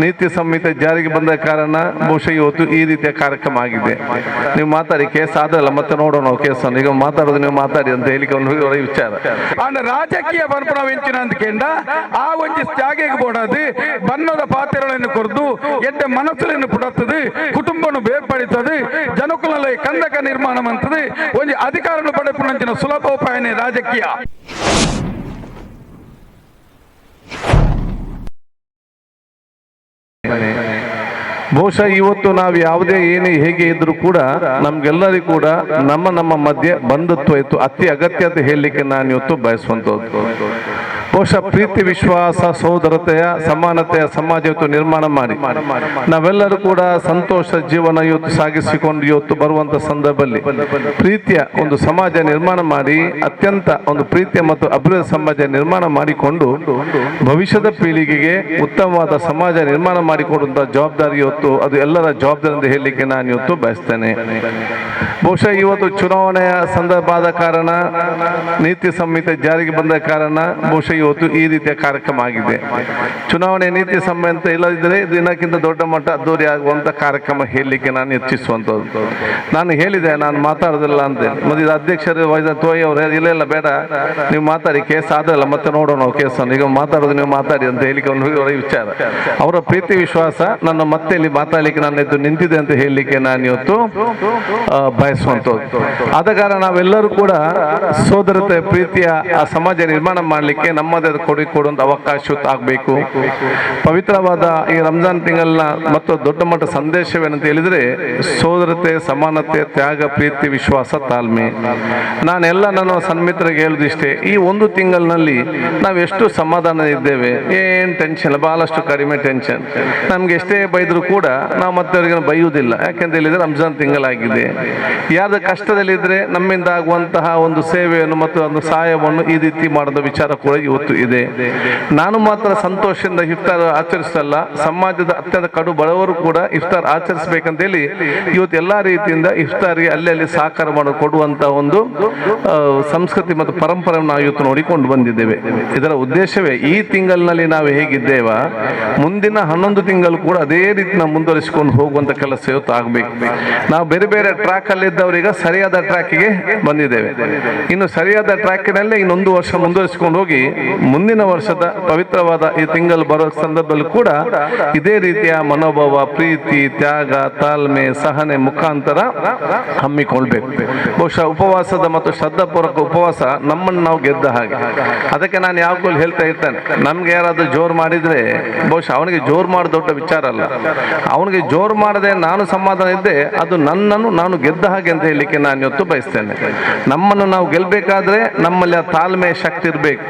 ನೀತಿ ಸಂಹಿತೆ ಜಾರಿಗೆ ಬಂದ ಕಾರಣ ಬಹುಶಃ ಇವತ್ತು ಈ ರೀತಿಯ ಕಾರ್ಯಕ್ರಮ ಆಗಿದೆ. ನೀವು ಮಾತಾಡಿ ಕೇಸ್ ಆದ್ರಲ್ಲ, ಮತ್ತೆ ನೋಡೋಣ ಕೇಸನ್ನು ಈಗ ಮಾತಾಡೋದು ನೀವು ಮಾತಾಡಿ ಅಂತ ಹೇಳಿಕೆ ಒಂದು ಹೊರ ವಿಚಾರ. ಆಂಡ ರಾಜಕೀಯ ಬರ್ಪಣ ವೆಂಚಿನ ಅಂದ್ಕೆಂಡ ಆ ಒಂಜಿ ಜಾಗೆಗೆ ಬೋಡದು ಬಣ್ಣದ ಪಾತ್ರಗಳನ್ನು ಕೊರ್ದು ಎಡ್ಡೆ ಮನಸ್ಸುలను ಪುಡತ್ತದು ಕುಟುಂಬನು ಬೇರ್ಪಡಿತದು ಜನಕುಲ ಕಂದಕ ನಿರ್ಮಾಣ ಮಂತದು ಒಂಜಿ ಅಧಿಕಾರನು ಪಡೆಪುಣಂಚಿನ ಸುಲಭೋಪಾಯನೇ ರಾಜಕೀಯ. ಬಹುಶಃ ಇವತ್ತು ನಾವು ಯಾವುದೇ ಏನೇ ಹೇಗೆ ಇದ್ರೂ ಕೂಡ ನಮ್ಗೆಲ್ಲರಿಗೂ ಕೂಡ ನಮ್ಮ ನಮ್ಮ ಮಧ್ಯೆ ಬಂಧುತ್ವ ಇತ್ತು. ಅತಿ ಅಗತ್ಯ ಅಂತ ಹೇಳಲಿಕ್ಕೆ ನಾನು ಇವತ್ತು ಬಯಸುವಂತದ್ದು ಬಹುಶಃ ಪ್ರೀತಿ, ವಿಶ್ವಾಸ ಸೋದರತೆಯ ಸಮಾನತೆಯ ಸಮಾಜ ನಿರ್ಮಾಣ ಮಾಡಿ. ನಾವೆಲ್ಲರೂ ಕೂಡ ಸಂತೋಷ, ಜೀವನ ಇವತ್ತು ಸಾಗಿಸಿಕೊಂಡು ಇವತ್ತು ಬರುವಂತ ಸಂದರ್ಭದಲ್ಲಿ ಪ್ರೀತಿಯ ಒಂದು ಸಮಾಜ ನಿರ್ಮಾಣ ಮಾಡಿ, ಅತ್ಯಂತ ಒಂದು ಪ್ರೀತಿಯ ಮತ್ತು ಅಭಿವೃದ್ಧಿ ಸಮಾಜ ನಿರ್ಮಾಣ ಮಾಡಿಕೊಂಡು ಭವಿಷ್ಯದ ಪೀಳಿಗೆಗೆ ಉತ್ತಮವಾದ ಸಮಾಜ ನಿರ್ಮಾಣ ಮಾಡಿಕೊಡುವಂತ ಜವಾಬ್ದಾರಿ ಇವತ್ತು, ಅದು ಎಲ್ಲರ ಜವಾಬ್ದಾರಿ ಅಂತ ಹೇಳಲಿಕ್ಕೆ ನಾನು ಇವತ್ತು ಬಯಸ್ತೇನೆ. ಬಹುಶಃ ಇವತ್ತು ಚುನಾವಣೆಯ ಸಂದರ್ಭ ಕಾರಣ, ನೀತಿ ಸಂಹಿತೆ ಜಾರಿಗೆ ಬಂದ ಕಾರಣ, ಬಹುಶಃ ಇವತ್ತು ಈ ರೀತಿಯ ಕಾರ್ಯಕ್ರಮ ಆಗಿದೆ. ಚುನಾವಣೆ ನೀತಿ ಸಂಬಂಧ ಇಲ್ಲದಿದ್ದರೆ ದಿನಕ್ಕಿಂತ ದೊಡ್ಡ ಮಟ್ಟ ಅದ್ದೂರಿ ಆಗುವಂಥ ಕಾರ್ಯಕ್ರಮ ಹೇಳಲಿಕ್ಕೆ ನಾನು ಹೆಚ್ಚಿಸುವಂಥದ್ದು ನಾನು ಹೇಳಿದೆ, ನಾನು ಮಾತಾಡೋದಿಲ್ಲ ಅಂತ ಮತ್ತು ಇದು ಅಧ್ಯಕ್ಷರು ವೈದ್ಯ ತೋಯಿ ಅವರು ಇಲ್ಲ ಇಲ್ಲ, ಬೇಡ. ನೀವು ಮಾತಾಡಿ, ಕೇಸ್ ಆದಲ್ಲ ಮತ್ತೆ ನೋಡೋಣ ಕೇಸನ್ನು. ಈಗ ಮಾತಾಡೋದು ನೀವು ಮಾತಾಡಿ ಅಂತ ಹೇಳಿಕೆ ಹೊರ ವಿಚಾರ. ಅವರ ಪ್ರೀತಿ ವಿಶ್ವಾಸ ನನ್ನ ಮತ್ತೆ ಇಲ್ಲಿ ಮಾತಾಡಲಿಕ್ಕೆ ನಾನು ಇದು ನಿಂತಿದೆ ಅಂತ ಹೇಳಲಿಕ್ಕೆ ನಾನು ಇವತ್ತು ಬಯಸುವಂಥದ್ದು. ಆದ ಕಾರಣ ನಾವೆಲ್ಲರೂ ಕೂಡ ಸೋದರತೆ, ಪ್ರೀತಿಯ ಆ ಸಮಾಜ ನಿರ್ಮಾಣ ಮಾಡಲಿಕ್ಕೆ ನಮ್ಮದೇ ಆದ ಕೊಡುಗೆ ಕೊಡುವಂತ ಅವಕಾಶ ಇವತ್ತು ಆಗಬೇಕು ಪವಿತ್ರವಾದ ಈ ರಂಜಾನ್ ತಿಂಗಳನ್ನ ಮತ್ತು ದೊಡ್ಡ ಮಟ್ಟ ಸಂದೇಶವೇನಂತ ಹೇಳಿದ್ರೆ, ಸೋದರತೆ, ಸಮಾನತೆ, ತ್ಯಾಗ, ಪ್ರೀತಿ, ವಿಶ್ವಾಸ, ತಾಳ್ಮೆ. ನಾನೆಲ್ಲ ನನ್ನ ಸನ್ಮಿತ್ರರಿಗೆ ಹೇಳುದಿಷ್ಟೇ ಈ ಒಂದು ತಿಂಗಳಿನಲ್ಲಿ ನಾವು ಎಷ್ಟು ಸಮಾಧಾನ ಇದ್ದೇವೆ, ಏನ್ ಟೆನ್ಷನ್ ಬಹಳಷ್ಟು ಕಡಿಮೆ ಟೆನ್ಷನ್ ನಮ್ಗೆ ಎಷ್ಟೇ ಬೈದ್ರು ಕೂಡ ನಾವು ಮತ್ತೆ ಅವರಿಗೆ ಬೈಯುವುದಿಲ್ಲ. ಯಾಕೆಂತ ಹೇಳಿದ್ರೆ ರಂಜಾನ್ ತಿಂಗಳಾಗಿದೆ. ಯಾರು ಕಷ್ಟದಲ್ಲಿದ್ರೆ ನಮ್ಮಿಂದ ಆಗುವಂತಹ ಒಂದು ಸೇವೆಯನ್ನು ಮತ್ತು ಒಂದು ಸಹಾಯವನ್ನು ಈ ರೀತಿ ಮಾಡಿದ ವಿಚಾರ ಕೂಡ ಇವತ್ತು ಇದೆ. ನಾನು ಮಾತ್ರ ಸಂತೋಷದಿಂದ ಇಫ್ತಾರ್ ಆಚರಿಸಲ್ಲ, ಸಮಾಜದ ಅತ್ಯಂತ ಕಡು ಬಡವರು ಕೂಡ ಇಫ್ತಾರ್ ಆಚರಿಸಬೇಕಂತ ಹೇಳಿ ಇವತ್ತು ಎಲ್ಲಾ ರೀತಿಯಿಂದ ಇಫ್ತಾರ್ಗೆ ಅಲ್ಲಿ ಅಲ್ಲಿ ಸಹಕಾರ ಮಾಡಿ ಕೊಡುವಂತ ಒಂದು ಸಂಸ್ಕೃತಿ ಮತ್ತು ಪರಂಪರೆಯನ್ನು ನಾವು ಇವತ್ತು ನೋಡಿಕೊಂಡು ಬಂದಿದ್ದೇವೆ. ಇದರ ಉದ್ದೇಶವೇ ಈ ತಿಂಗಳಿನಲ್ಲಿ ನಾವು ಹೇಗಿದ್ದೇವ, ಮುಂದಿನ ಹನ್ನೊಂದು ತಿಂಗಳು ಕೂಡ ಅದೇ ರೀತಿ ನಾವು ಮುಂದುವರಿಸಿಕೊಂಡು ಹೋಗುವಂತ ಕೆಲಸ ಇವತ್ತು ಆಗಬೇಕು. ನಾವು ಬೇರೆ ಬೇರೆ ಟ್ರ್ಯಾಕ್ ಅಲ್ಲಿ ಇದ್ದವರೀಗ ಸರಿಯಾದ ಟ್ರ್ಯಾಕಿಗೆ ಬಂದಿದ್ದೇವೆ. ಇನ್ನು ಸರಿಯಾದ ಟ್ರ್ಯಾಕಿನಲ್ಲೇ ಇನ್ನೊಂದು ವರ್ಷ ಮುಂದುವರಿಸಿಕೊಂಡು ಹೋಗಿ ಮುಂದಿನ ವರ್ಷದ ಪವಿತ್ರವಾದ ಈ ತಿಂಗಳು ಬರೋ ಸಂದರ್ಭದಲ್ಲಿ ಕೂಡ ಇದೇ ರೀತಿಯ ಮನೋಭಾವ, ಪ್ರೀತಿ, ತ್ಯಾಗ, ತಾಳ್ಮೆ, ಸಹನೆ ಮುಖಾಂತರ ಹಮ್ಮಿಕೊಳ್ಬೇಕು. ಬಹುಶಃ ಉಪವಾಸದ ಮತ್ತು ಶ್ರದ್ಧಾಪೂರ್ವಕ ಉಪವಾಸ ನಮ್ಮನ್ನು ನಾವು ಗೆದ್ದ ಹಾಗೆ. ಅದಕ್ಕೆ ನಾನು ಯಾವಾಗಲೂ ಹೇಳ್ತಾ ಇರ್ತೇನೆ, ನಮ್ಗೆ ಯಾರಾದ್ರೂ ಜೋರು ಮಾಡಿದ್ರೆ, ಬಹುಶಃ ಅವನಿಗೆ ಜೋರು ಮಾಡಿ ದೊಡ್ಡ ವಿಚಾರ ಅಲ್ಲ. ಅವನಿಗೆ ಜೋರು ಮಾಡದೆ ನಾನು ಸಮಾಧಾನ ಇದ್ದೆ, ಅದು ನನ್ನನ್ನು ನಾನು ಗೆದ್ದ ಹಾಗೆ ಅಂತ ಹೇಳಲಿಕ್ಕೆ ನಾನು ಇವತ್ತು ಬಯಸ್ತೇನೆ. ನಮ್ಮನ್ನು ನಾವು ಗೆಲ್ಬೇಕಾದ್ರೆ ನಮ್ಮಲ್ಲಿ ಆ ತಾಳ್ಮೆ, ಶಕ್ತಿ ಇರಬೇಕು.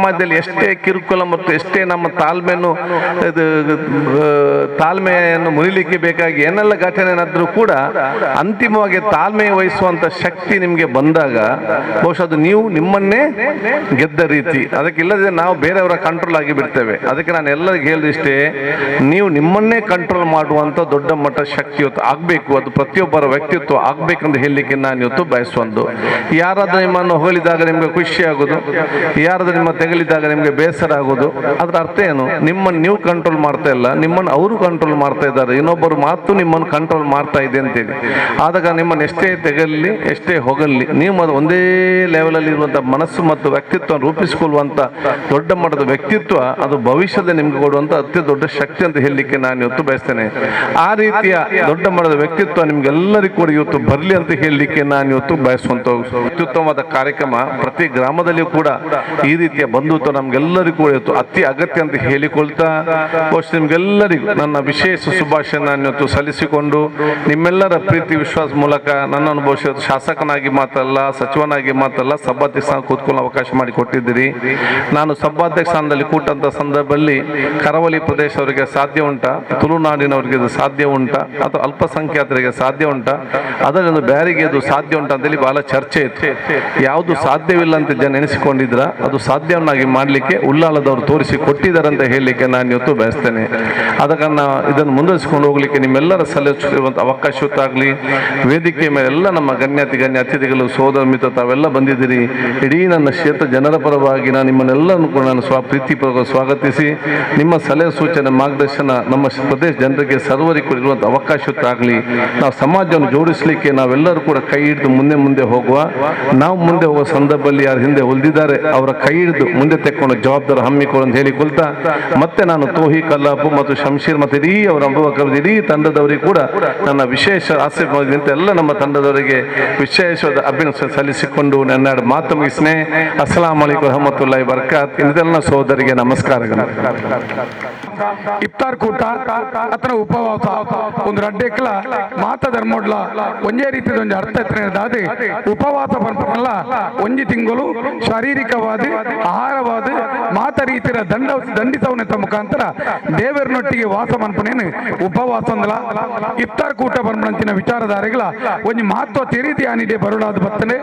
ಸಮಾಜದಲ್ಲಿ ಎಷ್ಟೇ ಕಿರುಕುಳ ಮತ್ತು ಎಷ್ಟೇ ನಮ್ಮ ತಾಳ್ಮೆಯನ್ನು ತಾಳ್ಮೆಯನ್ನು ಮುರಿಲಿಕ್ಕೆ ಬೇಕಾಗಿ ಏನೆಲ್ಲ ಘಟನೆ ನಡೆದ್ರು ಕೂಡ ಅಂತಿಮವಾಗಿ ತಾಳ್ಮೆ ವಹಿಸುವಂತ ಶಕ್ತಿ ನಿಮಗೆ ಬಂದಾಗ ಬಹುಶಃ ಅದು ನೀವು ನಿಮ್ಮನ್ನೇ ಗೆದ್ದ ರೀತಿ. ಅದಕ್ಕೆ ಇಲ್ಲದೆ ನಾವು ಬೇರೆಯವರ ಕಂಟ್ರೋಲ್ ಆಗಿ ಬಿಡ್ತೇವೆ ಅದಕ್ಕೆ ನಾನು ಎಲ್ಲರಿಗೂ ಹೇಳಿದಿಷ್ಟೇ ನೀವು ನಿಮ್ಮನ್ನೇ ಕಂಟ್ರೋಲ್ ಮಾಡುವಂತ ದೊಡ್ಡ ಮಟ್ಟ ಶಕ್ತಿ ಆಗ್ಬೇಕು. ಅದು ಪ್ರತಿಯೊಬ್ಬರ ವ್ಯಕ್ತಿತ್ವ ಆಗ್ಬೇಕಂತ ಹೇಳಲಿಕ್ಕೆ ನಾನು ಇವತ್ತು ಬಯಸುವಂದು. ಯಾರಾದರೂ ನಿಮ್ಮನ್ನು ಹೊಗಳಿದಾಗ ನಿಮ್ಗೆ ಖುಷಿ ಯಾರಾದ್ರೂ ನಿಮ್ಮ ತೆಗಲಿದಾಗ ನಿಮಗೆ ಬೇಸರ ಆಗೋದು. ಅದರ ಅರ್ಥ ಏನು? ನಿಮ್ಮನ್ನು ನೀವು ಕಂಟ್ರೋಲ್ ಮಾಡ್ತಾ ಇಲ್ಲ ನಿಮ್ಮನ್ನು ಅವರು ಕಂಟ್ರೋಲ್ ಮಾಡ್ತಾ ಇದ್ದಾರೆ. ಇನ್ನೊಬ್ಬರು ಮಾತು ನಿಮ್ಮನ್ನು ಕಂಟ್ರೋಲ್ ಮಾಡ್ತಾ ಇದೆ ಅಂತೇಳಿ. ಆದಾಗ ನಿಮ್ಮನ್ನು ಎಷ್ಟೇ ತೆಗಲಿ ಎಷ್ಟೇ ಹೊಗಲಿ ನೀವು ಅದು ಒಂದೇ ಲೆವೆಲಲ್ಲಿ ಇರುವಂಥ ಮನಸ್ಸು ಮತ್ತು ವ್ಯಕ್ತಿತ್ವ ರೂಪಿಸಿಕೊಳ್ಳುವಂಥ ದೊಡ್ಡ ಮಟ್ಟದ ವ್ಯಕ್ತಿತ್ವ, ಅದು ಭವಿಷ್ಯದ ನಿಮ್ಗೆ ಕೊಡುವಂಥ ಅತ್ಯ ದೊಡ್ಡ ಶಕ್ತಿ ಅಂತ ಹೇಳಲಿಕ್ಕೆ ನಾನು ಇವತ್ತು ಬಯಸ್ತೇನೆ. ಆ ರೀತಿಯ ದೊಡ್ಡ ಮಟ್ಟದ ವ್ಯಕ್ತಿತ್ವ ನಿಮ್ಗೆಲ್ಲರಿಗೂ ಕೂಡ ಇವತ್ತು ಬರಲಿ ಅಂತ ಹೇಳಲಿಕ್ಕೆ ನಾನು ಇವತ್ತು ಬಯಸುವಂಥ ಅತ್ಯುತ್ತಮವಾದ ಕಾರ್ಯಕ್ರಮ ಪ್ರತಿ ಗ್ರಾಮದಲ್ಲಿಯೂ ಕೂಡ ಈ ರೀತಿಯ ಬಂಧುತ್ವ ನಮ್ಗೆಲ್ಲರಿಗೂ ಇವತ್ತು ಅತಿ ಅಗತ್ಯ ಅಂತ ಹೇಳಿಕೊಳ್ತಾ ಬಹುಶಃ ನಿಮ್ಗೆಲ್ಲರಿಗೂ ನನ್ನ ವಿಶೇಷ ಶುಭಾಶಯ ಇವತ್ತು ಸಲ್ಲಿಸಿಕೊಂಡು, ನಿಮ್ಮೆಲ್ಲರ ಪ್ರೀತಿ, ವಿಶ್ವಾಸ ಮೂಲಕ ನನ್ನನ್ನು ಬಹುಶಃ ಶಾಸಕನಾಗಿ ಮಾತಲ್ಲ ಸಚಿವನಾಗಿ ಮಾತಲ್ಲ ಸಭಾಧ್ಯಕ್ಷ ಕೂತ್ಕೊಳ್ಳೋ ಅವಕಾಶ ಮಾಡಿ ಕೊಟ್ಟಿದ್ದೀರಿ. ನಾನು ಸಭಾಧ್ಯಕ್ಷ ಸ್ಥಾನದಲ್ಲಿ ಕೂಟಂತ ಸಂದರ್ಭದಲ್ಲಿ ಕರಾವಳಿ ಪ್ರದೇಶವರಿಗೆ ಸಾಧ್ಯ ಉಂಟಾ, ತುಳುನಾಡಿನವರಿಗೆ ಸಾಧ್ಯ ಉಂಟಾ, ಅಥವಾ ಅಲ್ಪಸಂಖ್ಯಾತರಿಗೆ ಸಾಧ್ಯ ಉಂಟಾ ಅದರಿಂದ ಬ್ಯಾರಿಗೆ ಅದು ಸಾಧ್ಯ ಉಂಟಾ ಅಂತೇಳಿ ಬಹಳ ಚರ್ಚೆ ಇತ್ತು. ಯಾವುದು ಸಾಧ್ಯವಿಲ್ಲ ಅಂತ ಜನ ಎನಿಸಿಕೊಂಡಿದ್ರ ಅದು ಸಾಧ್ಯ ಆಚರಣೆಯಾಗಿ ಮಾಡಲಿಕ್ಕೆ ಉಳ್ಳಾಲದವರು ತೋರಿಸಿ ಕೊಟ್ಟಿದ್ದಾರೆ ಅಂತ ಹೇಳಲಿಕ್ಕೆ ನಾನು ಇವತ್ತು ಬಯಸ್ತೇನೆ. ಅದಕ್ಕನ್ನು ಇದನ್ನು ಮುಂದುವರಿಸಿಕೊಂಡು ಹೋಗ್ಲಿಕ್ಕೆ ನಿಮ್ಮೆಲ್ಲರ ಸಲ್ಲಿಸುತ್ತಿರುವಂಥ ಅವಕಾಶವತ್ತಾಗಲಿ ವೇದಿಕೆ ಮೇಲೆ ಎಲ್ಲ ನಮ್ಮ ಗಣ್ಯಾತಿ ಗಣ್ಯ ಅತಿಥಿಗಳು, ಸೋದರ ಮಿತ್ರ, ತಾವೆಲ್ಲ ಬಂದಿದ್ದೀರಿ. ಇಡೀ ನನ್ನ ಕ್ಷೇತ್ರ ಜನರ ಪರವಾಗಿ ನಾನು ನಿಮ್ಮನ್ನೆಲ್ಲರನ್ನು ಕೂಡ ನಾನು ಸ್ವ, ಪ್ರೀತಿಪೂರ್ವಕ ಸ್ವಾಗತಿಸಿ. ನಿಮ್ಮ ಸಲಹೆ ಸೂಚನೆ, ಮಾರ್ಗದರ್ಶನ ನಮ್ಮ ಪ್ರದೇಶ ಜನರಿಗೆ ಸರ್ವರಿಗೂ ಇರುವಂಥ ಅವಕಾಶವತ್ತಾಗಲಿ ನಾವು ಸಮಾಜವನ್ನು ಜೋಡಿಸಲಿಕ್ಕೆ ನಾವೆಲ್ಲರೂ ಕೂಡ ಕೈ ಹಿಡಿದು ಮುಂದೆ ಮುಂದೆ ಹೋಗುವ. ನಾವು ಮುಂದೆ ಹೋಗುವ ಸಂದರ್ಭದಲ್ಲಿ ಯಾರು ಹಿಂದೆ ಉಳಿದಿದ್ದಾರೆ, ಅವರ ಕೈ ಹಿಡಿದು ಮುಂದೆ ತೆಕ್ಕೊಂಡು ಜವಾಬ್ದಾರ ಹಮ್ಮಿಕೊಳ್ಳು ಅಂತ ಹೇಳಿ ಕುಲ್ತಾ ಮತ್ತೆ ನಾನು ತೋಹಿ ಕಲ್ಲಾಪು ಮತ್ತು ಶಂಶೀರ್ ಮತ್ತು ಇಡೀ ಅವರ ಅನುಭವ ಇಡೀ ತಂಡದವರಿಗೆ ಕೂಡ ನನ್ನ ವಿಶೇಷ ಆಸೆ ಎಲ್ಲ ನಮ್ಮ ತಂಡದವರಿಗೆ ವಿಶೇಷವಾದ ಅಭಿನಂದನೆ ಸಲ್ಲಿಸಿಕೊಂಡು ನನ್ನ ಮಾತು ಮುಗಿಸ್ನೆ. ಅಸ್ಲಾಂ ಅಲೈಕು ರಹಮತುಲ್ಲಾಹಿ ಬರ್ಕಾತ್. ಇದೆಲ್ಲ ಸೋದರಿಗೆ ನಮಸ್ಕಾರಗಳು. ಇಫ್ತಾರ್ ಕೂಟ ಅಥವಾ ಉಪವಾಸ, ಒಂದು ರಡ್ಡೆಕ್ಲ ಮಾತ ಧರ್ಮೋಡ್ಲ, ಒಂದೇ ರೀತಿ ಒಂದು ಅರ್ಥ ಎತ್ತರದಾದೆ ಉಪವಾಸ ಪಂಪನಲ್ಲ ಒಂಜಿ ತಿಂಗಳು, ಶಾರೀರಿಕವಾದ, ಆಹಾರವಾದ ರೀತಿಯ ದಂಡ ದಂಡಿಸವನೆತ್ತ ಮುಖಾಂತರ ದೇವರನೊಟ್ಟಿಗೆ ವಾಸ ಮನ್ಪನೇನು ಉಪವಾಸ ಅಂದಲ. ಇಫ್ತಾರ್ ಕೂಟ ಪಂಪನಂಚಿನ ವಿಚಾರಧಾರೆಗಳ ಒಂಜಿ ಮಹತ್ವ ತೆರೀತಿ ಆನಿದೆ ಬರುಳಾದ ಬರ್ತನೆ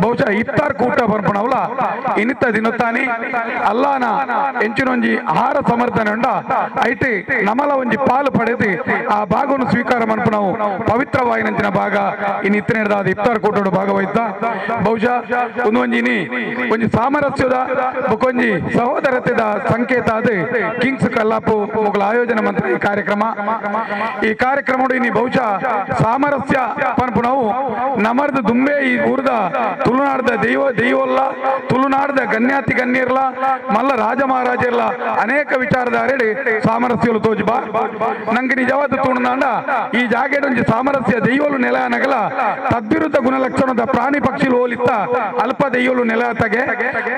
ಬಹುಶಃ ಇಫ್ತಾರ್ ಕೂಟ ಪಂಪನವಲ ಇನ್ನಿತ್ತ ದಿನೊತ್ತಾನೆ ಅಲ್ಲಾನ ಎಂಚಿನೊಂಜಿ ಆಹಾರ ಸಮರ್ಥನೆ ಉಂಡ ಐಟಿ ನಮಲ ಒಂಜಿ ಪಾಲು ಪಡೆದು ಆ ಭಾಗವನ್ನು ಸ್ವೀಕಾರ ನಾವು ಪವಿತ್ರವಾಯಿನಂಚಿನ ಭಾಗ. ಇನ್ನು ಇತ್ತಿನ ಹಿಡ್ದಾದ ಇಫ್ತಾರ್ ಕೂಟೋಡು ಭಾಗವಹಿಸ್ತಾ ಬಹುಶಃ ಒಂದು ಒಂಜಿನಿ ಒಂಜಿ ಸಾಮರಸ್ಯದ ಬೊಕೊಂಜಿ ಸಹೋದರತೆದ ಸಂಕೇತ ಅದು. ಕಿಂಗ್ಸ್ ಕಲ್ಲಾಪು ಮೊಗಲ ಆಯೋಜನೆ ಮಂತ್ರಿ ಕಾರ್ಯಕ್ರಮ. ಈ ಕಾರ್ಯಕ್ರಮ ಇನ್ನು ಬಹುಶಃ ಸಾಮರಸ್ಯ ನಾವು ನಮರ್ದ ದುಂಬೆ ಈ ಊರ್ದ ತುಳುನಾಡ್ದ ದೈವ ದೈವಲ್ಲ ತುಳುನಾಡ್ದ ಗಣ್ಯಾತಿ ಗಣ್ಯರ್ಲ ಮಲ್ಲ ರಾಜ ಮಹಾರಾಜರ್ಲ ಅನೇಕ ವಿಚಾರಧಾರೆಡಿ ಸಾಮರಸ್ಯಲು ತೋಜಿ ಬಾ. ನಂಗೆ ನಿಜವಾದ ತುಣನಾಂಡ ಈ ಜಾಗೆಡೊಂಜಿ ಸಾಮರಸ್ಯ ದೈವಲು ನೆಲ ನಗಲ, ತದ್ವಿರುದ್ಧ ಗುಣಲಕ್ಷಣದ ಪ್ರಾಣಿ ಪಕ್ಷಿಲು ಹೋಲಿತ್ತ ಅಲ್ಪ ದೈವಲು ನೆಲ ತಗೆ.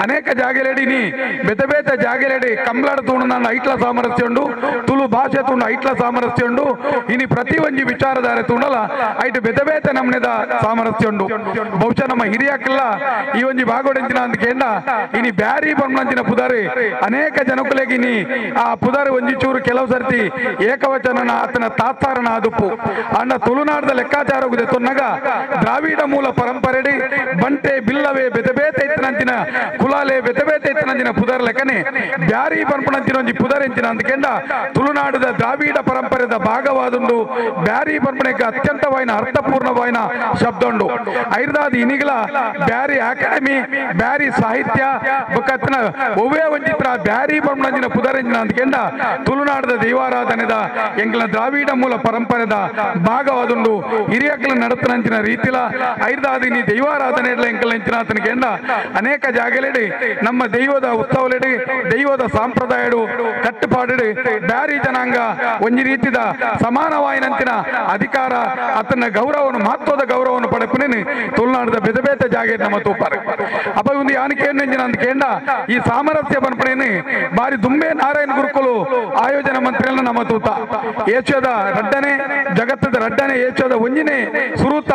ಅನೇಕ ಜಾಗೆಲೆಡಿ ನೀ ಬೆತ ಬೇತ ಜಾಗೆಲೆಡಿ ಕಂಬ್ಲಾಡ ತೂಣನಾಂಡ ಐಟ್ಲ ಸಾಮರಸ್ಯ ಉಂಡು ತುಳು ಭಾಷೆ ತೂಂಡ ಐಟ್ಲ ಸಾಮರಸ್ಯ ಉಂಡು ಇನಿ ಪ್ರತಿ ಒಂಜಿ ವಿಚಾರಧಾರೆ ತೂಂಡಲ ಐಟ್ ಬೆತ ಬೇತ ನಮ್ನೆದ ಸಾಮರಸ್ಯ ಉಂಡು ಬಹುಶಃ ನಮ್ಮ ಹಿರಿಯಕ್ಕೆಲ್ಲ ಈ ಒಂಜಿ ಭಾಗವಡೆಂಚಿನ ಅಂತ ಕೇಂಡ ಇನಿ ಬ್ಯಾರಿ ಬಂದಂಚಿನ ಪುದಾರಿ ಅನೇಕ ಜನಕುಲೆಗೆ ಇನಿ ಆ ಪುದಾರಿ ಒಂಜಿ ಚೂರು ಕೆಲವು ಸರ್ತಿ ಏಕವಚನನ ಆತನ ತಾತ್ಸಾರನ ಆದುಪ್ಪು ಅಂಡ ತುಳುನಾಡದ ಲೆಕ್ಕಾಚಾರ ತೊನ್ನಗ ದ್ರಾವಿಡ ಮೂಲ ಪರಂಪರೆಡಿ ಬಂಟೆ ಬಿಲ್ಲವೇ ಬೆತೆ ಬೇತೆ ಇತ್ತನಂಚಿನ ಕುಲಾಲೆ ಬೆತೆ ಬೇತೆ ಇತ್ತನಂಚಿನ ಪುದರ್ ಲೆಕ್ಕನೆ ಬ್ಯಾರಿ ಪಂಪಣಂಚಿನ ಒಂಜಿ ಪುದರ್ ಎಂಚಿನ ಅಂದ್ಕೆಂಡ ತುಳುನಾಡದ ದ್ರಾವಿಡ ಪರಂಪರೆದ ಭಾಗವಾದುಂಡು ಬ್ಯಾರಿ ಪಂಪಣೆಗೆ ಅತ್ಯಂತವಾಯಿನ ಅರ್ಥಪೂರ್ಣವಾಯಿನ ಶಬ್ದ ಉಂಡು ಐರ್ದಾದ ಇನಿಗಳ ಬ್ಯಾರಿ ಅಕಾಡೆಮಿ, ಬ್ಯಾರಿ ಸಾಹಿತ್ಯ, ಬಕತ್ನ ಒವ್ವೇ ಒಂಜಿತ್ರ ಬ್ಯಾರಿ ಪಂಪಣಂಚಿನ ಪುದರೆಂಚಿನ ಅಂದ್ಕೆಂಡ ತುಳುನಾಡದ ದೈವಾರಾಧನೆದ ಎಂಗ್ಲ ದ್ರಾವಿಡ ಮೂಲ ಪರಂಪರೆದ ಭಾಗವಾದುಂಡು ಹಿರಿಯಕ್ಕಲ ನಡತನಂಚಿನ ರೀತಿಲ ಐರ್ದಾದ ಇನಿ ದೈವಾರಾಧನೆ ಎಂಕಲ ಎಂಚಿನ ಆತನಿಗೆಂಡ ಅನೇಕ ಜಾಗಲೆಡಿ ನಮ್ಮ ದೈವದ ಉತ್ಸವಲೆಡಿ ದೈವದ ಸಂಪ್ರದಾಯಡು ಕಟ್ಟುಪಾಡು ಬ್ಯಾರಿ ಜನಾಂಗ ಒಂಜಿ ರೀತಿದ ಸಮಾನವಾಯಿನಂತಿನ ಅಧಿಕಾರ ಅತನ ಗೌರವವನ್ನು, ಮಹತ್ವದ ಗೌರವವನ್ನು ಪಡೆಪಿನ ತುಳುನಾಡದ ಬೆದಬೇತ ಜಾಗ ಜಾಗೆ ನಮ್ಮ ತೂಪಾರ. ಅಪ್ಪ ಒಂದು ಯಾನಿಕೆ ಎಂಜಿನ ಅಂತ ಈ ಸಾಮರಸ್ಯ ಪನ್ಪಣೇನು ಬಾರಿ ದುಂಬೆ ನಾರಾಯಣ ಗುರುಕುಲು ನಮ್ಮ ತೂತ ಏಷ್ಯಾದ ರಡ್ಡನೆ, ಜಗತ್ತದ ರಡ್ಡನೆ, ಏಷ್ಯಾದ ಒಂಜಿನೇ, ಸುರೂತ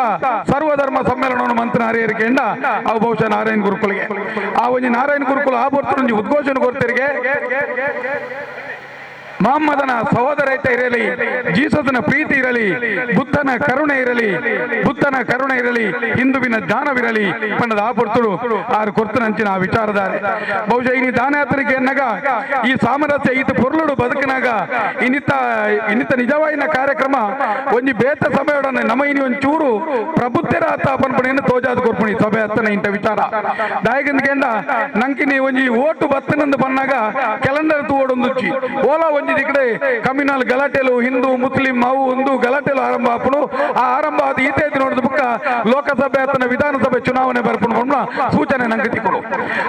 ಸರ್ವಧರ್ಮ ಸಮ್ಮೇಳನವನ್ನು ಮಂತ್ರ ಹರಿಯರಿಕೆಯಿಂದ ಅವು ಬಹುಶಃ ನಾರಾಯಣ ಗುರುಕುಲಿಗೆ ಆ ಒಂಜಿ ನಾರಾಯಣ ಗುರುಕುಲ ಆ ಬರ್ತಾರೆ ಒಂಜಿ ಉದ್ಘೋಷಣೆ ಕೊಡ್ತಿರಿಗೆ ಮಹಮ್ಮದನ ಸಹೋದರತೆ ಇರಲಿ, ಜೀಸಸ್ನ ಪ್ರೀತಿ ಇರಲಿ, ಬುದ್ಧನ ಕರುಣೆ ಇರಲಿ, ಬುದ್ಧನ ಕರುಣೆ ಇರಲಿ, ಹಿಂದುವಿನ ಜ್ಞಾನವಿರಲಿ ಪಂಡದ ಆ ಪೊರ್ತುಡು ಆರು ಕೊರ್ತನಂಚಿನ ಆ ವಿಚಾರದಾರೆ ಬಹುಶಃ ಇನಿ ದಾನಯಾತ್ರಿಕೆ ಎನ್ನಗ ಈ ಸಾಮರಸ್ಯ ಈತ ಪೊರ್ಲುಡು ಬದುಕಿನಾಗ ಇನ್ನಿತ ಇನ್ನಿತ ನಿಜವಾಯಿನ ಕಾರ್ಯಕ್ರಮ ಒಂಜಿ ಬೇತ ಸಭೆಯೊಡನೆ ನಮ ಇನಿ ಚೂರು ಪ್ರಬುದ್ಧರ ಆತ ಪನ್ಪಣೆಯನ್ನು ತೋಜಾದ ಕೊರ್ಪಣಿ ಸಭೆ ಹತ್ತನ ಇಂಥ ವಿಚಾರ. ನಂಕಿ ನಂಕಿನಿ ಒಂಜಿ ಓಟು ಬತ್ತನಂದು ಬನ್ನಾಗ ಕ್ಯಾಲೆಂಡರ್ ತೂವೊಡೊಂದುಚ್ಚಿ. ಓಲಾ ಒಂಜಿ ದಿಕ್ಕಡೆ ಕಮಿನಲ್ ಗಲಾಟೆಲು ಹಿಂದೂ, ಮುಸ್ಲಿಂ, ಅವು ಒಂದು ಗಲಾಟೆಲು ಆರಂಭ ಆಪುನು ಆ ಆರಂಭ ಆದ ಈತೆ ನೋಡಿದ ಬುಕ್ಕ ಲೋಕಸಭೆ ಅಥವಾ ವಿಧಾನಸಭೆ ಚುನಾವಣೆ ಬರ್ಪುನು ಪಂಡ ಸೂಚನೆ ನಂಗೆ ತಿಕ್ಕಳು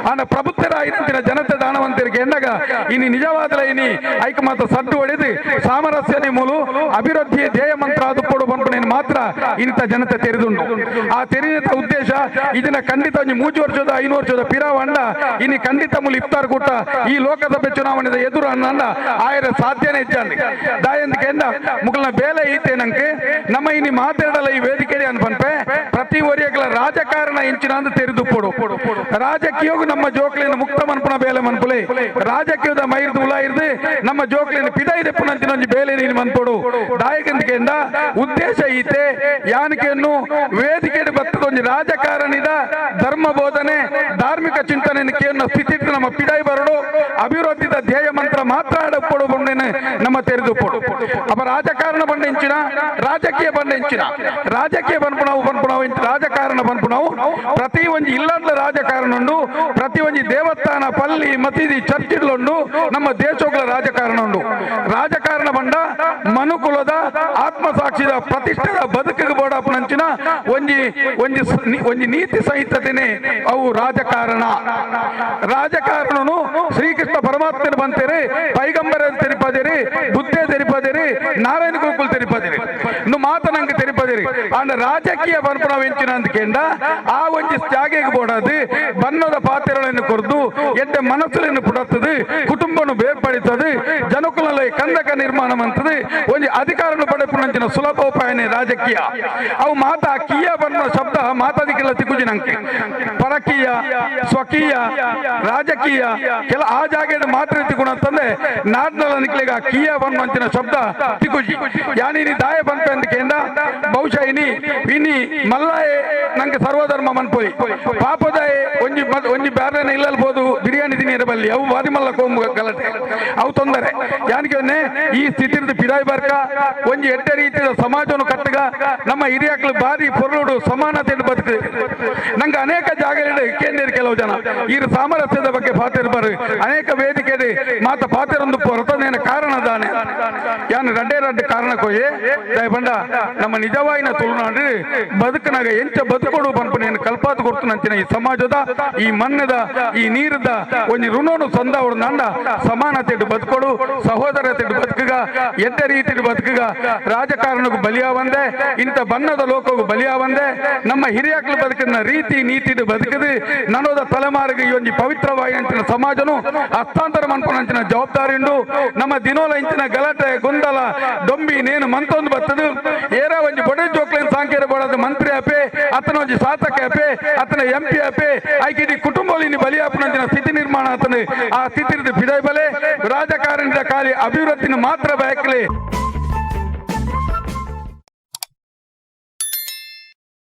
ಆನ ಪ್ರಭುತ್ವರ ಐನಂತಿನ ಜನತೆ ದಾನವಂತರಿಗೆ ಎಂದಾಗ ಇನ್ನು ನಿಜವಾದ ಇನಿ ಐಕಮತ ಸಡ್ಡು ಹೊಡೆದು ಸಾಮರಸ್ಯ ಮೂಲು, ಅಭಿವೃದ್ಧಿ ಧ್ಯೇಯ ಮಂತ್ರ ಅದು ಕೊಡು ಪಂಪಣೆಯನ್ನು ಮಾತ್ರ ಇಂಥ ಜನತೆ ತೆರೆದುಂಡು ಆ ತೆರೆದ ಉದ್ದೇಶ, ಇದನ್ನ ಖಂಡಿತ ಮೂಜು ವರ್ಷದ, ಐನೂರು ವರ್ಷದ ಪಿರಾವಂಡ ಇನಿ ಖಂಡಿತ ಮೂಲ ಇಫ್ತಾರ್ ಕೂಟ ಈ ಲೋಕಸಭೆ ಚುನಾವಣೆದ ಎದುರು ಅನ್ನ ಆಯರ ಸಾಧ್ಯನೇ ಹೆಚ್ಚಾನೆ ದಾಯಂದಿಗೆ ಎಂದ ಮುಗಲ್ನ ಬೇಲೆ ಐತೆ ನಂಗೆ, ನಮ್ಮ ಇನಿ ಮಾತಾಡಲ್ಲ ಈ ವೇದಿಕೆ ಅನ್ಪನ್ಪೆ ಪ್ರತಿ ಒರಿಯಗಳ ರಾಜಕಾರಣ ಇಂಚಿನ ಅಂದು ತೆರೆದು ಕೊಡು. ರಾಜಕೀಯಗೂ ನಮ್ಮ ಜೋಕ್ಲಿನ ಮುಕ್ತ ಮನ್ಪುನ ಬೇಲೆ ಮನ್ಪುಲೆ ರಾಜಕೀಯದ ಮೈರ್ದು ಉಲ ಇರ್ದು ನಮ್ಮ ಜೋಕ್ಲಿನ ಪಿದ ಇದೆ ಪುನಂಚಿನ ಒಂಜಿ ಬೇಲೆ ನೀನು ಮಂತೋಡು ದಾಯಕಂತಿಕೆಯಿಂದ ಉದ್ದೇಶ ಈತೆ, ಯಾನಿಕೆಯನ್ನು ವೇದಿಕೆ ಬತ್ತದೊಂದು ರಾಜಕಾರಣಿದ ಧರ್ಮ ಬೋಧನೆ, ಧಾರ್ಮಿಕ ಚಿಂತನೆಯನ್ನು ಸ್ಥಿತಿ ನಮ್ಮ ಪಿಡಾಯಿ ಬರಡು. ಅಭಿವೃದ್ಧಿದ ಧ್ಯೇಯ ಮಂತ್ರ ಮಾತ್ರ ಆಡಪ್ಪಡು ಬಂಡೇನೆ, ನಮ್ಮ ತೆರೆದು ಪಡು ಅಪ್ಪ ರಾಜಕಾರಣ ಬಂಡೆಂಚಿನ ರಾಜಕೀಯ ಬಂಡೆಂಚಿನ ರಾಜಕೀಯ ಬನ್ಪುಣವು ಇಂಚ ರಾಜಕಾರಣ ಬನ್ಪುಣವು ಪ್ರತಿ ಒಂದು ಇಲ್ಲದ ರಾಜಕಾರಣ ಉಂಡು ಒಂದು ದೇವಸ್ಥಾನ, ಪಲ್ಲಿ ಮಸೀದಿ ಚರ್ಚಿಡ್ಲುಂಡು ನಮ್ಮ ದೇಶಗಳ ರಾಜಕಾರಣ ಉಂಡು ರಾಜಕಾರಣ ಬಂಡ ಮನುಕುಲದ ಆತ್ಮಸಾಕ್ಷಿದ ಪ್ರತಿಷ್ಠೆದ ಬದುಕಿಗೆ ಬೋಡಪ್ಪನಂಚಿನ ಒಂಜಿ ಒಂಜಿ ಒಂಜಿ ನೀತಿ ಸಹಿತತೆನೆ ಅವು ರಾಜಕಾರಣ. ರಾಜಕಾರಣನು ಶ್ರೀಕೃಷ್ಣ ಪರಮಾತ್ಮನ ಬಂತೇರಿ ಪೈಗಂಬರ ತೆರಿಪದಿರಿ ಬುದ್ಧೆ ತೆರಿಪದಿರಿ ನಾರಾಯಣ ಗೋಕುಲ್ ತೆರಿಪದಿರಿ ಇನ್ನು ಮಾತನಂಗೆ ತೆರಿಪದಿರಿ ಅಂಡ ರಾಜಕೀಯ ಬರ್ಪಣ ವೆಂಚಿನ ಅಂದ್ಕೆಂಡ ಆ ಒಂಜಿ ಜಾಗೆಗೆ ಬೋಡದು, ಬಣ್ಣದ ಪಾತ್ರೆಗಳನ್ನು ಕೊರ್ದು ಎಂತೆ ಮನಸ್ಸುలను ಪುಡತ್ತದು ಕುಟುಂಬನು ಬೇರ್ಪಡಿಸದು ಜನಕುಲ ಕಂದಕ ನಿರ್ಮಾಣ ಮಂತದು, ಒಂಜಿ ಅಧಿಕಾರನು ಪಡೆಪುನಂಚಿನ ಸುಲಭೋಪಾಯನೆ ರಾಜಕೀಯ. ಅವು ಮಾತಾ ಕೀಯ ಬಣ್ಣ ಶಬ್ದ ಮಾತಾದಿಕ್ಕೆಲ್ಲ ತಿಕ್ಕುಜಿನಂಕೆ ಪರಕೀಯ, ಸ್ವಕೀಯ, ರಾಜಕೀಯ, ಕೆಲ ಆ ಜಾಗೆಯನ್ನು ಮಾತ್ರ ತಿಗುಣ ಅಂತಂದ್ರೆ ನಾಡ್ನಲ್ಲ ನಿಕ್ಲಿಗ ಕೀಯ ಬಣ್ಣಂಚಿನ ಶಬ್ದ ತಿಗುಜಿ ಯಾನಿನಿ ದಾಯ ಬಂತ ಅಂದ್ಕೆಂಡ ಬಹುಶಃ ಇನಿ ಮಲ್ಲಾಯೆ, ನಂಗೆ ಸರ್ವಧರ್ಮ ಮನ್ಪೋಯಿ ಪಾಪದಾಯೆ, ಒಂಜಿ ಒಂಜಿ ಬ್ಯಾರನ ಇಲ್ಲಲ್ಬೋದು, ಬಿರಿಯಾನಿ ದಿನ ಇರಬಲ್ಲಿ ಅವು ವಾದಿಮಲ್ಲ ಕೋಮು ಗಲಾಟೆ. ಅವು ತೊಂದರೆ. ಯಾನಿಗೆ ಈ ಸ್ಥಿತಿರ್ದು ಪಿದಾಯ್ ಬರ್ಕ, ಒಂಜಿ ಎಟ್ಟೆ ರೀತಿಯ ಸಮಾಜವನ್ನು ಕಟ್ಟಗ, ನಮ್ಮ ಹಿರಿಯಕ್ಕಳು ಬಾರಿ ಪೊರುಡು ಸಮಾನತೆ ಬದುಕು ನಂಗೆ ಅನೇಕ ಜಾಗ ಕೇಂದ್ರ ಕೆಲವು ಜನ. ಈ ಸಾಮರಸ್ಯದ ಬಗ್ಗೆ ಪಾತಿರ್ಬಾರು ಅನೇಕ ವೇದಿಕೆ ಮಾತ ಪಾತಿರೊಂದು ಹೊರತನೇನ ಕಾರಣ ದಾನೆ. ಯಾನು ರಡ್ಡೆ ಕಾರಣ ಕೊಯ್ಯೆ ದಯ ಬಂಡ ನಮ್ಮ ನಿಜವಾಯಿನ ತುಳುನಾಡ್ರಿ ಬದುಕನಾಗ ಎಂಚ ಬದುಕೊಡು ಪನ್ಪನೇನು ಕಲ್ಪಾತ ಕೊಡ್ತನಂಚಿನ ಈ ಸಮಾಜದ, ಈ ಮಣ್ಣದ, ಈ ನೀರದ ಒಂದು ಋಣನು ಸಂದ ನಂಡ ಸಮಾನತೆ ಬದುಕೊಡು ಸಹೋದರತೆ ಬದುಕಗ ಎದ್ದ ರೀತಿ ಬದುಕಗ. ರಾಜಕಾರಣಕ್ಕೂ ಬಲಿಯಾವಂದೆ ಇಂಥ ಬಣ್ಣದ ಲೋಕವು ಬಲಿಯಾವಂದೆ ನಮ್ಮ ಹಿರಿಯಕ್ಕಳು ಬದುಕಿನ ರೀತಿ ನೀತಿ ಬದುಕದು ನನ್ನೋದ ತಲೆಮಾರಿಗೆ ಈ ಒಂದು ಪವಿತ್ರವಾಗಿ ಸಮಾಜನು ಹಸ್ತಾಂತರ ಮನ್ಪನಂಚಿನ ಜವಾಬ್ದಾರಿ ನಮ್ಮ ದಿನೋಲ ಇಂಚಿನ ಗಲಾಟೆ, ಗೊಂದಲ ಡೊಂಬಿ, ನೇನು ಮಂತೊಂದು ಬತ್ತದು. ಏರ ಒಂಜಿ ಬೊಡೆ ಜೋಕ್ಲೇನ್ ಸಾಂಕೇರ ಬೋಡದ ಮಂತ್ರಿ ಅಪೆ, ಅತನ ಒಂಜಿ ಶಾಸಕ ಅಪೆ, ಅತನ ಎಂ ಪಿ ಅಪೆ. ಐಕಿಡಿ ಕುಟುಂಬಲಿನಿ ಬಲಿಯಾಪನಂಚಿನ ಸ್ಥಿತಿ ನಿರ್ಮಾಣ ಆತನ, ಆ ಸ್ಥಿತಿ ಪಿದೈ ಬಲೆ. ರಾಜಕಾರಣದ ಖಾಲಿ ಅಭಿವೃದ್ಧಿನ ಮಾತ್ರ ಬಯಕಲೆ.